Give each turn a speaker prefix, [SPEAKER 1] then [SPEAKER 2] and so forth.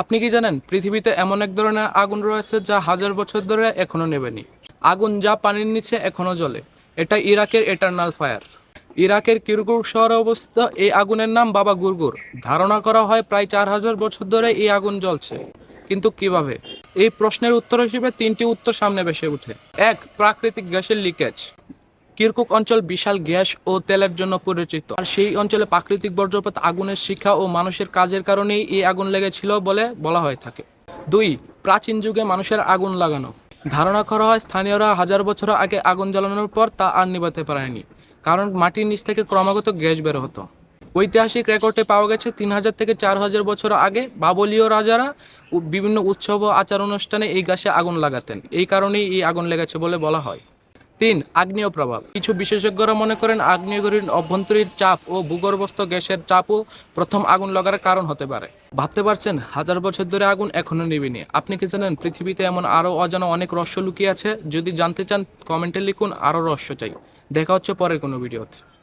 [SPEAKER 1] আপনি কি জানেন, পৃথিবীতে এমন এক ধরনের আগুন রয়েছে যা হাজার বছর ধরে এখনও নেবেনি আগুন যা পানির নিচে এখনও জ্বলে। এটা ইরাকের এটার্নাল ফায়ার। ইরাকের কিরকুক শহরে অবস্থিত এই আগুনের নাম বাবা গুরগুর। ধারণা করা হয় প্রায় চার হাজার বছর ধরে এই আগুন জ্বলছে। কিন্তু কীভাবে? এই প্রশ্নের উত্তর হিসেবে তিনটি উত্তর সামনে ভেসে ওঠে। এক, প্রাকৃতিক গ্যাসের লিকেজ কিরকুক অঞ্চল বিশাল গ্যাস ও তেলের জন্য পরিচিত। আর সেই অঞ্চলে প্রাকৃতিক বর্জ্যপাত, আগুনের শিক্ষা ও মানুষের কাজের কারণেই এই আগুন লেগেছিল বলে বলা হয়ে থাকে। দুই, প্রাচীন যুগে মানুষের আগুন লাগানো। ধারণা করা হয় স্থানীয়রা হাজার বছর আগে আগুন জ্বালানোর পর তা আর নিভাতে পারেনি, কারণ মাটির নিচ থেকে ক্রমাগত গ্যাস বের হতো। ঐতিহাসিক রেকর্ডে পাওয়া গেছে তিন হাজার থেকে চার হাজার বছর আগে বাবলীয় রাজারা বিভিন্ন উৎসব ও আচার অনুষ্ঠানে এই গাছে আগুন লাগাতেন। এই কারণেই এই আগুন লেগেছে বলে বলা হয়। তিন, আগ্নেয় প্রভাব। কিছু বিশেষজ্ঞরা মনে করেন আগ্নেয়গিরির অভ্যন্তরীণ চাপ ও ভূগর্ভস্থ গ্যাসের চাপও প্রথম আগুন লাগার কারণ হতে পারে। ভাবতে পারছেন, হাজার বছর ধরে আগুন এখনও নিবেনি। আপনি কি জানেন, পৃথিবীতে এমন আরও অজানা অনেক রহস্য লুকিয়ে আছে? যদি জানতে চান, কমেন্টে লিখুন, আরও রহস্য চাই। দেখা হচ্ছে পরের কোনো ভিডিওতে।